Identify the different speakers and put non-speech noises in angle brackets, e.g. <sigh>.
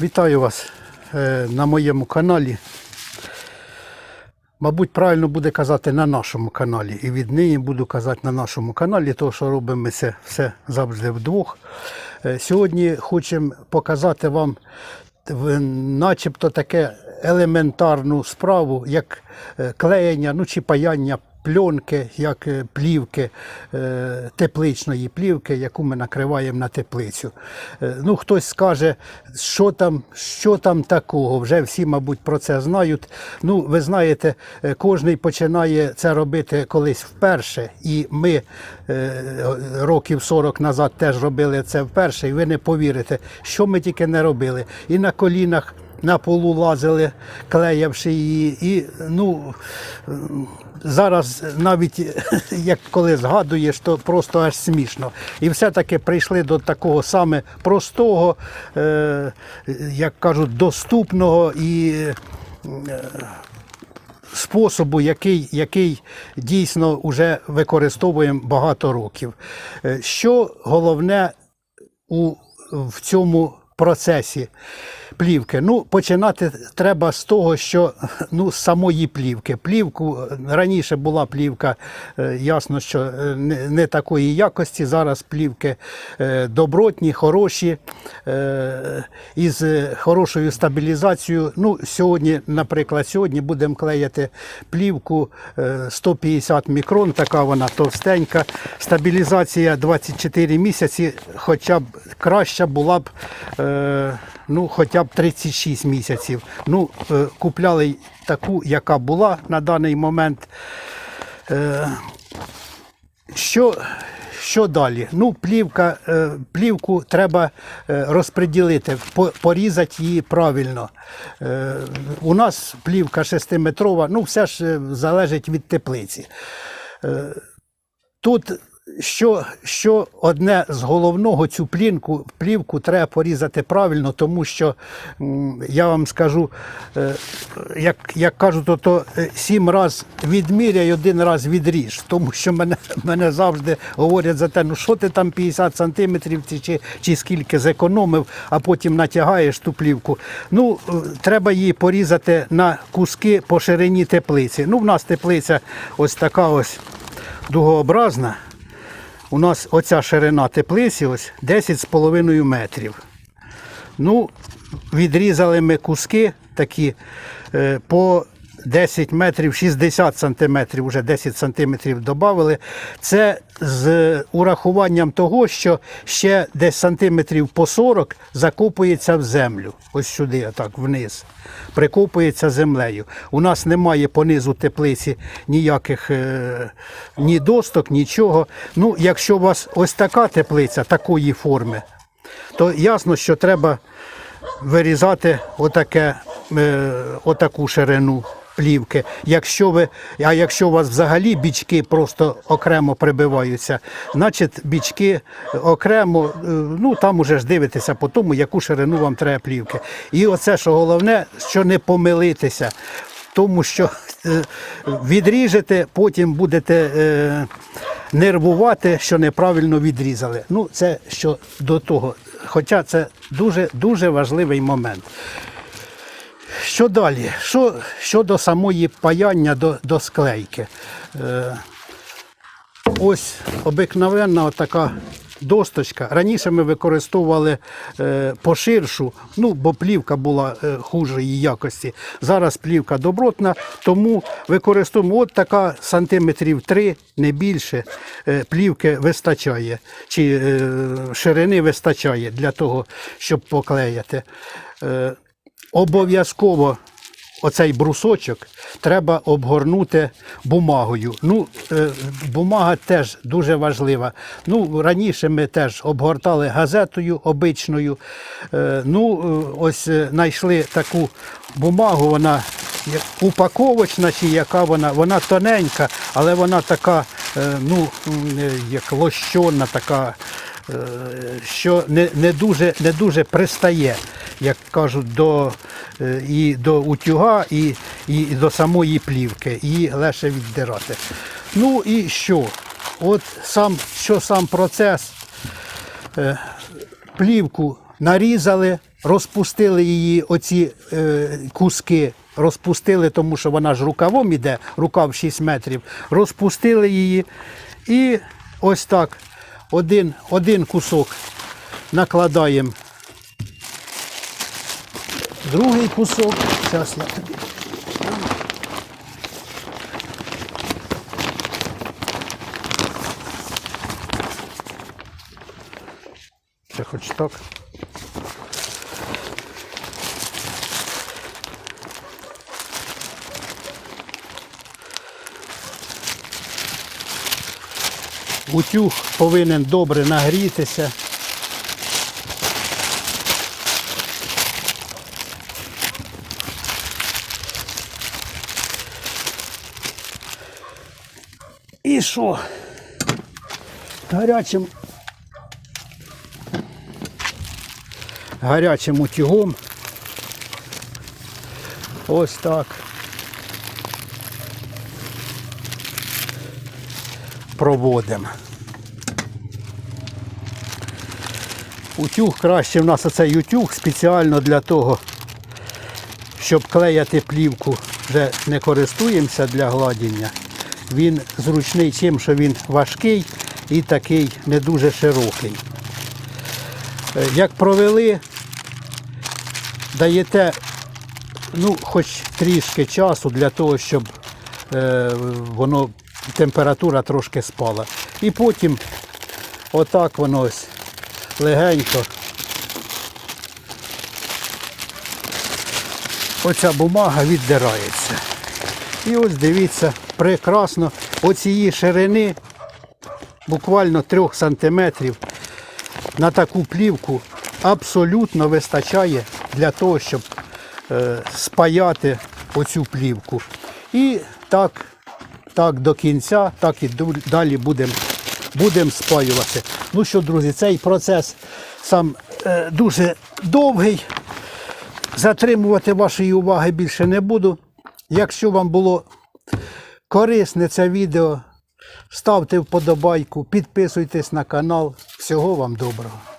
Speaker 1: Вітаю вас е, на моєму каналі. Мабуть, правильно буде казати на нашому каналі. І віднині буду казати на нашому каналі, тому що робимо ми це все завжди вдвох. Е, Сьогодні хочемо показати вам начебто таке елементарну справу, як е, клеєння, ну чи паяння пленки, як е, плівки, е, тепличної плівки, яку ми накриваємо на теплицю. Е, Ну, хтось скаже, що там, що там такого. Вже всі, мабуть, про це знають. Ну, ви знаєте, кожний починає це робити колись вперше. І ми років 40 назад теж робили це вперше, і ви не повірите, що ми тільки не робили. І на колінах. На полу лазили, клеявши її, і ну зараз навіть <laughs> як коли згадуєш, то просто аж смішно. І все-таки прийшли до такого саме простого, е, як кажуть, доступного і е, способу, який, який дійсно вже використовуємо багато років. Е, Що головне у, в цьому процесі плівки? Ну, починати треба з того, що ну, з самої плівки. Плівку раніше була плівка, е, ясно, що е, не, не такої якості. Зараз плівки е, добротні, хороші, із хорошою стабілізацією. Ну, сьогодні, наприклад, сьогодні будемо клеїти плівку е, 150 мікрон, така вона товстенька. Стабілізація 24 місяці, хоча б краща була б. Ну, хоча б 36 місяців. Ну, е, купляли таку, яка була на даний момент. Е, Що, що далі? Ну, плівка, е, плівку треба розподілити, порізати її правильно. У нас плівка 6-метрова, ну все ж залежить від теплиці. Тут що, що одне з головного цю плінку, плівку треба порізати правильно, тому що я вам скажу, е, як, як кажуть, то, то е, сім раз відміряй, один раз відріж. Тому що мене, <laughs> мене завжди говорять за те, ну що ти там 50 сантиметрів чи, чи, скільки зекономив, а потім натягаєш ту плівку. Ну, е, треба її порізати на куски по ширині теплиці. Ну, в нас теплиця ось така ось дугообразна. У нас оця ширина теплиці ось 10,5 метрів. Ну, відрізали ми куски такі е, по 10 метрів, 60 сантиметрів, вже 10 сантиметрів додали. Це з урахуванням того, що ще десь сантиметрів по 40 закопується в землю. Ось сюди, отак вниз. Прикопується землею. У нас немає понизу теплиці ніяких е, ні досток, нічого. Ну, якщо у вас ось така теплиця такої форми, то ясно, що треба вирізати отаке, е, отаку ширину плівки. Якщо ви, а якщо у вас взагалі бічки просто окремо прибиваються, значить бічки окремо, е, ну там уже ж дивитеся по тому, яку ширину вам треба плівки. І оце, що головне, що не помилитися. Тому що е, відріжете, потім будете е, нервувати, що неправильно відрізали. Ну, це що до того. Хоча це дуже дуже важливий момент. Що далі? Що, щодо самої паяння до, до склейки? Е, ось обикновенна така досточка. Раніше ми використовували е, поширшу, ну, бо плівка була е, хужої якості. Зараз плівка добротна, тому використовуємо от така сантиметрів 3, не більше. Е, плівки вистачає, чи е, ширини вистачає для того, щоб поклеяти. Е, обов'язково оцей брусочок треба обгорнути бумагою. Ну, е, бумага теж дуже важлива. Ну, раніше ми теж обгортали газетою обичною. Е, ну, е, ось знайшли таку бумагу, вона упаковочна чи яка вона, вона тоненька, але вона така, ну, як лощона, така що не, не, дуже, не дуже пристає, як кажуть, до, е, і до утюга, і, і до самої плівки, і легше віддирати. Ну і що? От сам, що сам процес, е, плівку нарізали, розпустили її, оці е, куски, розпустили, тому що вона ж рукавом іде, рукав 6 метрів, розпустили її і ось так один, один кусок накладаємо. Другий кусок. Зараз я тобі. Це хоч так. Утюг повинен добре нагрітися. І що? Гарячим гарячим утюгом. Ось так. Проводимо. Утюг краще в нас оцей утюг спеціально для того, щоб клеяти плівку, де не користуємося для гладіння. Він зручний тим, що він важкий і такий не дуже широкий. Е, Як провели, даєте ну, хоч трішки часу для того, щоб е, воно температура трошки спала. І потім отак воно ось легенько. Оця бумага віддирається. І ось дивіться, прекрасно оцієї ширини буквально 3 сантиметрів на таку плівку абсолютно вистачає для того, щоб е, спаяти оцю плівку. І так, так до кінця, так і далі будемо будем спаювати. Ну що, друзі, цей процес сам е, дуже довгий. Затримувати вашої уваги більше не буду. Якщо вам було корисне це відео, ставте вподобайку, підписуйтесь на канал. Всього вам доброго.